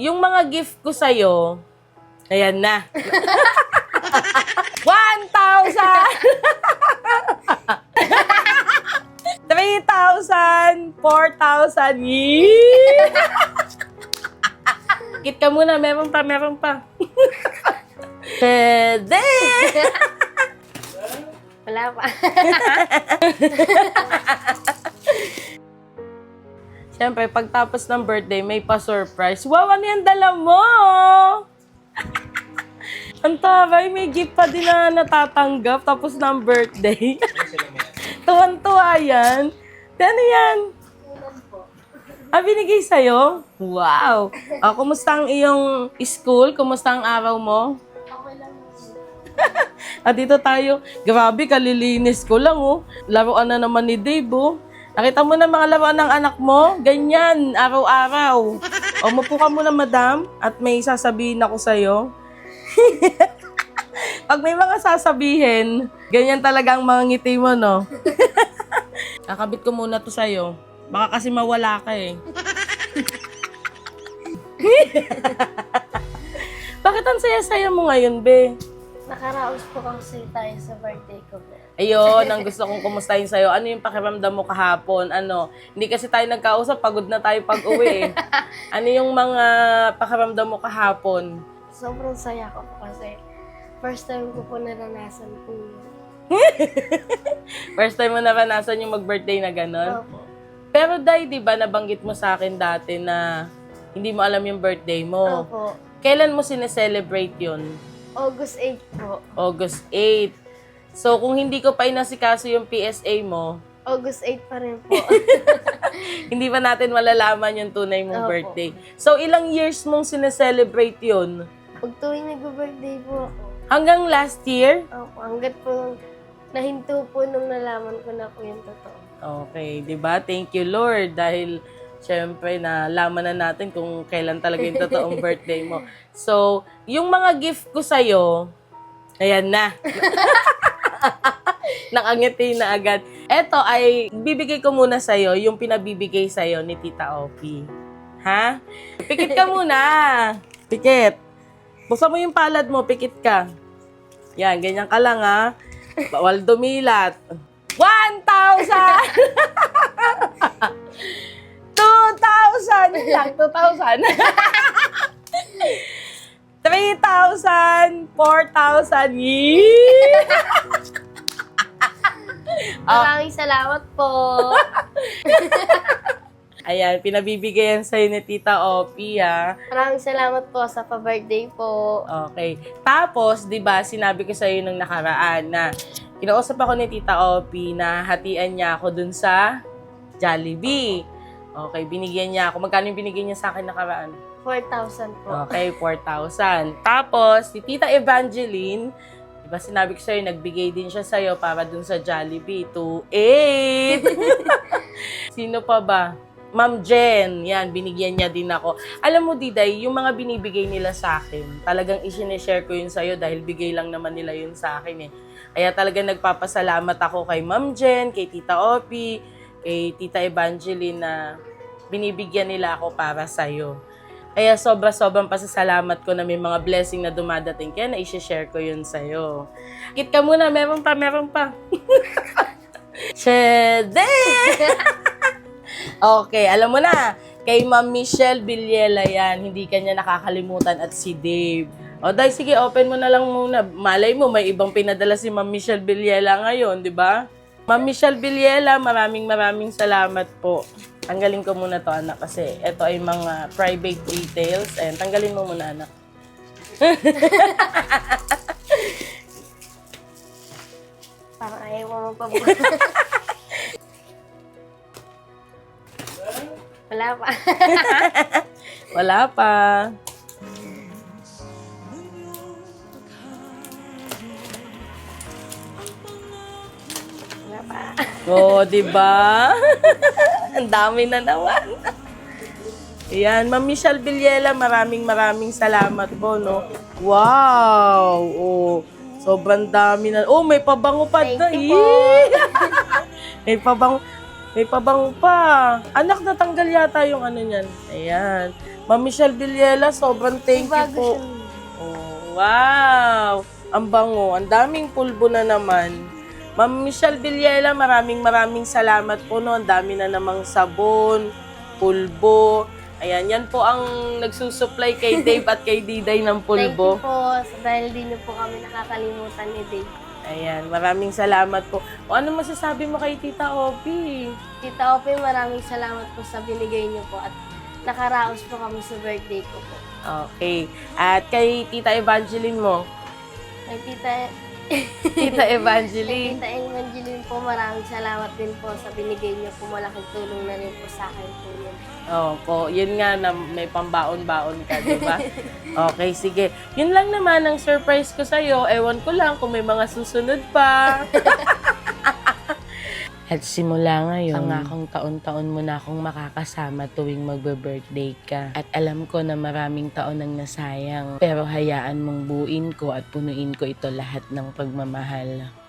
Yung mga gift ko sa'yo, ayan na. 1,000! 3,000! 4,000! Yee! Kit ka muna, meron pa, meron pa. Pwede! Wala pa. Siyempre, pagtapos ng birthday, may pa-surprise. Wow, ano yung dala mo? Ang taray, may gift pa din na natatanggap tapos ng birthday. Tuwan-tuwa yan. Ano yan? Ah, binigay sa'yo? Wow! Ah, kumusta ang iyong school? Kumusta ang araw mo? Okay lang. At dito tayo, grabe, kalilinis ko lang, oh. Laruan na naman ni Dave, oh. Nakita mo na mga laruan ng anak mo? Ganyan, araw-araw. O, mupo ka muna, madam, at may sasabihin ako sa'yo. Pag may mga sasabihin, ganyan talaga ang mga ngiti mo, no? Kakabit ko muna to sa'yo. Baka kasi mawala ka, eh. Bakit ang saya-saya mo ngayon, be? Nakaraos po kasi tayo sa birthday ko. Ayun, ang gusto kong kumustahin sa'yo. Ano yung pakiramdam mo kahapon? Ano? Hindi kasi tayo nagkausap, pagod na tayo pag uwi. eh. ano yung mga pakiramdam mo kahapon? Sobrang saya ko po kasi first time ko po naranasan po yun. First time mo naranasan yung mag-birthday na gano'n? Opo. Pero dahil, di ba, nabanggit mo sa akin dati na hindi mo alam yung birthday mo. Opo. Kailan mo sineselebrate yun? August 8 po. August 8. So, kung hindi ko pa inasikaso yung PSA mo, August 8 pa rin po. hindi pa natin malalaman yung tunay mong Opo. birthday. So, ilang years mong sineselebrate yun? Pag tuwing nag-birthday po ako, Hanggang last year? opo, hanggat po nahinto po nung nalaman ko na po yung totoo. Okay, 'di ba? Thank you Lord dahil syempre na laman na natin kung kailan talaga yung totoong birthday mo. So, yung mga gift ko sa ayan na. Nakangiti na agad. Ito ay bibigay ko muna sa yung pinabibigay sa ni Tita Opi. Ha? Pikit ka muna. Pikit. Buksan mo yung palad mo, pikit ka. Yan, ganyan ka lang ha. Bawal dumilat. 1,000! 2,000! Lang, 2,000. 3,000! 4,000! Yee! Maraming salamat po. Ayan, pinabibigayan sa'yo ni Tita Opi, ha? Maraming salamat po sa pa-birthday po. Okay. Tapos, 'di ba, sinabi ko sa iyo nung nakaraan na kinausap ako ni Tita Opi na hatian niya ako dun sa Jollibee. Okay, binigyan niya ako. Magkano yung binigyan niya sa akin nakaraan? 4,000 po. Okay, 4,000. Tapos, si Tita Evangeline, 'di ba sinabi ko sa iyo nagbigay din siya sa iyo para dun sa Jollibee. 2,800. Sino pa ba? Ma'am Jen, yan, binigyan niya din ako. Alam mo, Diday, yung mga binibigay nila sa akin, talagang isineshare ko yun sa'yo dahil bigay lang naman nila yun sa akin eh. Kaya talagang nagpapasalamat ako kay Ma'am Jen, kay Tita Opi, kay Tita Evangeline na binibigyan nila ako para sa'yo. Kaya sobra-sobrang pasasalamat ko na may mga blessing na dumadating. Kaya na-share ko yun sa'yo. Kit ka muna, meron pa, meron pa. Shede! Okay, alam mo na. Kay Ma'am Michelle Villela yan. Hindi kanya nakakalimutan at si Dave. O dahil sige, open mo na lang muna. Malay mo, may ibang pinadala si Ma'am Michelle Villela ngayon, di ba? Ma'am Michelle Villela, maraming maraming salamat po. Tanggalin ko muna to anak kasi ito ay mga private details. And tanggalin mo muna anak. Parang ayaw mo magpabukas. Wala pa. Wala pa. Oo, di ba? Ang dami na naman. Ayan, Ma'am Michelle Villela, maraming maraming salamat po, no? Wow! Oh, sobrang dami na. Oh, may pabango pa Thank na. you. Yee! may pabango. May pabango pa. Anak, natanggal yata yung ano niyan. Ayan. Ma'am Michelle Villela, sobrang thank you po. Oh, wow! Ang bango. Ang daming pulbo na naman. Ma'am Michelle Villela, maraming maraming salamat po no. Ang dami na namang sabon, pulbo. Ayan, yan po ang nagsusupply kay Dave at kay Diday ng Thank you pulbo. po dahil di niyo po kami nakakalimutan ni Dave. Ayan, maraming salamat po. O ano masasabi mo kay Tita Opi? Tita Ope, maraming salamat po sa binigay niyo po at nakaraos po kami sa birthday ko po. Okay. At kay Tita Evangeline mo? Kay Tita, Tita Evangeline. Tita Evangeline po, maraming salamat din po sa binigay niyo po. Malaking tulong na rin po sa akin po yun. Opo, yun nga na may pambaon-baon ka, di ba? Okay, sige. Yun lang naman ang surprise ko sa'yo. Ewan ko lang kung may mga susunod pa. At simula ngayon, pangakong taon-taon mo na akong makakasama tuwing magbe-birthday ka. At alam ko na maraming taon ang nasayang. Pero hayaan mong buuin ko at punuin ko ito lahat ng pagmamahal.